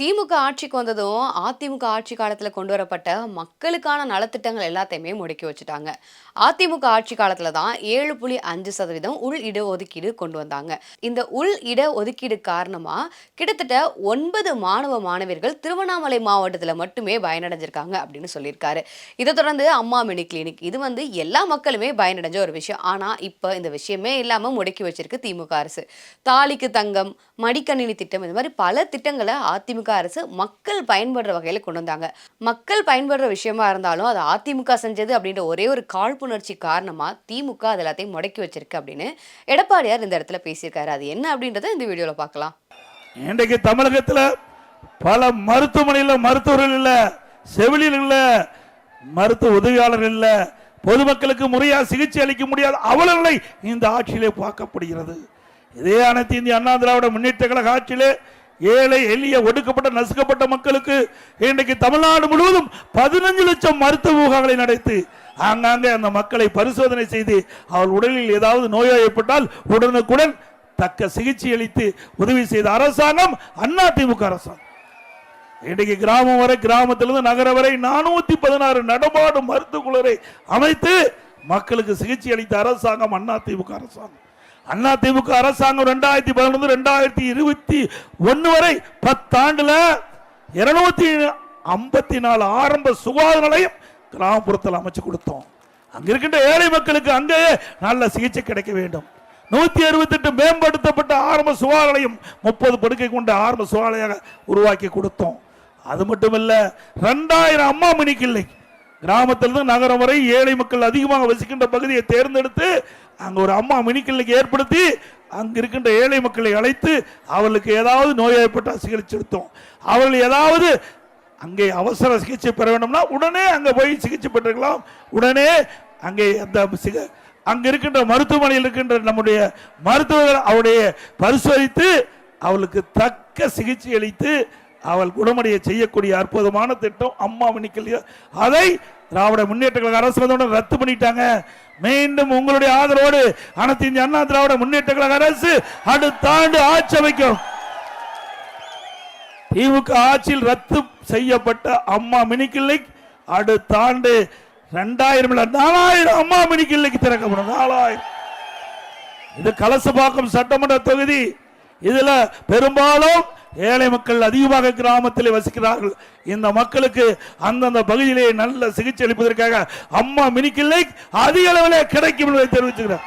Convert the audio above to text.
திமுக ஆட்சிக்கு வந்ததும் அதிமுக ஆட்சி காலத்தில் கொண்டு வரப்பட்ட மக்களுக்கான நலத்திட்டங்கள் எல்லாத்தையுமே முடக்கி வச்சுட்டாங்க. அதிமுக ஆட்சி காலத்தில் தான் ஏழு புள்ளி அஞ்சு சதவீதம் உள் இட ஒதுக்கீடு கொண்டு வந்தாங்க. இந்த உள் இட ஒதுக்கீடு கிட்டத்தட்ட ஒன்பது மாணவ மாணவியர்கள் திருவண்ணாமலை மாவட்டத்தில் மட்டுமே பயனடைஞ்சிருக்காங்க அப்படின்னு சொல்லியிருக்காரு. இதை தொடர்ந்து அம்மா மினி கிளினிக் இது வந்து எல்லா மக்களுமே பயனடைஞ்ச ஒரு விஷயம். ஆனால் இப்போ இந்த விஷயமே இல்லாமல் முடக்கி வச்சிருக்கு திமுக அரசு. தாலிக்கு தங்கம் மடிக்கணினி திட்டம் இந்த மாதிரி பல திட்டங்களை அதிமுக அரசு மக்கள் பயன்படுற வகையில் கொண்டு வந்தாங்க. மக்கள் பயன்படுற விஷயமா இருந்தாலும் அது அதிமுக செஞ்சது அப்படின்ற ஒரே ஒரு காழ்ப்புணர்ச்சி காரணமா திமுக அது எல்லாத்தையும் முடக்கி வச்சிருக்கு அப்படின்னு எடப்பாடியார் இந்த இடத்துல பேசியிருக்காரு. அது என்ன அப்படின்றத இந்த வீடியோல பார்க்கலாம். இன்றைக்கு தமிழகத்தில் பல மருத்துவமனையில் மருத்துவர்கள் இல்லை செவிலியர்கள் இல்லை மருத்துவ உதவியாளர்கள் இல்லை பொதுமக்களுக்கு முறையாக சிகிச்சை அளிக்க முடியாத அவலங்களை இந்த ஆட்சியிலே பார்க்கப்படுகிறது. இதே அனைத்து இந்திய அண்ணா திராவிட முன்னேற்ற கழக ஆட்சியிலே ஏழை எளிய ஒடுக்கப்பட்ட நசுக்கப்பட்ட மக்களுக்கு இன்றைக்கு தமிழ்நாடு முழுவதும் பதினஞ்சு லட்சம் மருத்துவ முகாம்களை நடத்தி ஆங்காங்கே அந்த மக்களை பரிசோதனை செய்து அவள் உடலில் ஏதாவது நோய் ஏற்பட்டால் உடனுக்குடன் தக்க சிகிச்சை அளித்து உதவி செய்த அரசாங்கம் அண்ணா திமுக அரசாங்கம். இன்றைக்கு கிராமம் வரை கிராமத்திலிருந்து நகரம் வரை நானூத்தி பதினாறு நடமாடும் குளரை அமைத்து மக்களுக்கு சிகிச்சை அளித்த அரசாங்கம் அண்ணா திமுக அரசாங்கம். அண்ணா திமுக அரசாங்கம் ரெண்டாயிரத்தி பதினொன்று ரெண்டாயிரத்தி இருபத்தி ஒன்னு வரை பத்தாண்டுல இருநூத்தி ஐம்பத்தி நாலு ஆரம்ப சுகாதார நிலையம் கிராமப்புறத்தில் அமைச்சு கொடுத்தோம். அங்க இருக்கின்ற ஏழை மக்களுக்கு அங்கேயே நல்ல சிகிச்சை கிடைக்க வேண்டும். நூத்தி அறுபத்தெட்டு மேம்படுத்தப்பட்ட ஆரம்ப சுகாதார நிலையம் முப்பது படுக்கை கொண்ட ஆரம்ப சுகாதார உருவாக்கி கொடுத்தோம். அது மட்டுமல்ல ரெண்டாயிரம் அம்மா மணி இல்லை. கிராமத்திலிருந்து நகரம் வரை ஏழை மக்கள் அதிகமாக வசிக்கின்ற பகுதியை தேர்ந்தெடுத்து அங்கே ஒரு அம்மா மினிக்கிள்ளைக்கு ஏற்படுத்தி அங்கே இருக்கின்ற ஏழை மக்களை அழைத்து அவர்களுக்கு ஏதாவது நோய் ஏற்பட்டால் சிகிச்சை அவர்கள் ஏதாவது அங்கே அவசர சிகிச்சை பெற வேண்டும்னா உடனே அங்கே போய் சிகிச்சை பெற்றுக்கலாம். உடனே அங்கே அந்த சிக இருக்கின்ற மருத்துவமனையில் இருக்கின்ற நம்முடைய மருத்துவர்கள் அவருடைய பரிசோதித்து அவளுக்கு தக்க சிகிச்சை அளித்து அவள் குணமடைய செய்யக்கூடிய அற்புதமான திட்டம் அம்மா மணிக்கல் அதை திராவிட முன்னேற்ற கழக அரசு வந்தவுடன் ரத்து பண்ணிட்டாங்க. மீண்டும் உங்களுடைய ஆதரவோடு அனைத்து இந்திய அண்ணா திராவிட முன்னேற்ற கழக அரசு அடுத்த ஆண்டு ஆட்சி அமைக்கும். திமுக ஆட்சியில் ரத்து செய்யப்பட்ட அம்மா மினி அடுத்த ஆண்டு ரெண்டாயிரம் இல்ல நாலாயிரம் அம்மா மினிக்கிள்ளைக்கு திறக்கப்படும். நாலாயிரம். இது கலசபாக்கம் சட்டமன்ற தொகுதி. இதுல பெரும்பாலும் ஏழை மக்கள் அதிகமாக கிராமத்தில் வசிக்கிறார்கள். இந்த மக்களுக்கு அந்தந்த பகுதியிலே நல்ல சிகிச்சை அளிப்பதற்காக அம்மா மினி கிளினிக் அதிக அளவிலே கிடைக்கும் என்பதை தெரிவிச்சுக்கிறேன்.